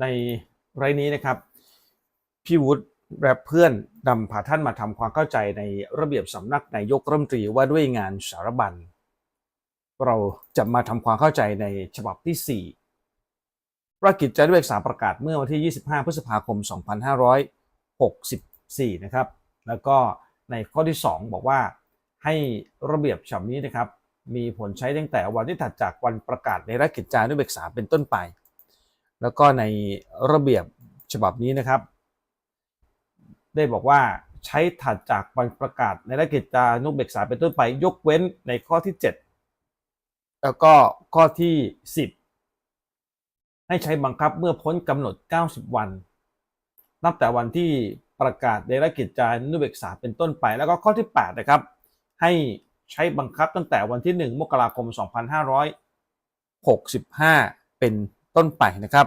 ในไรนี้นะครับ พี่วุฒิและเพื่อนนำพาท่านมาทำความเข้าใจในระเบียบสำนักนายกรัฐมนตรีว่าด้วยงานสารบัญ เราจะมาทำความเข้าใจในฉบับที่ 4 ประกิจจานุเบกษาประกาศเมื่อวันที่ 25 พฤษภาคม 2564 นะครับ แล้วก็ในข้อที่ 2 บอกว่าให้ระเบียบฉบับนี้นะครับ มีผลใช้ตั้งแต่วันที่ถัดจากวันประกาศในราชกิจจานุเบกษาเป็นต้นไป แล้วก็ในระเบียบฉบับนี้นะครับ ได้บอกว่าใช้ถัดจากวันประกาศในราชกิจจานุเบกษาเป็นต้นไปยกเว้นในข้อที่ 7 แล้วก็ข้อที่ 10 ให้ใช้บังคับเมื่อพ้นกำหนด 90 วัน นับแต่วันที่ประกาศในราชกิจจานุเบกษาเป็นต้นไป แล้วก็ข้อที่ 8 นะครับ ให้ใช้บังคับตั้งแต่วันที่ 1 มกราคม 2565 เป็น ต้นไปนะครับ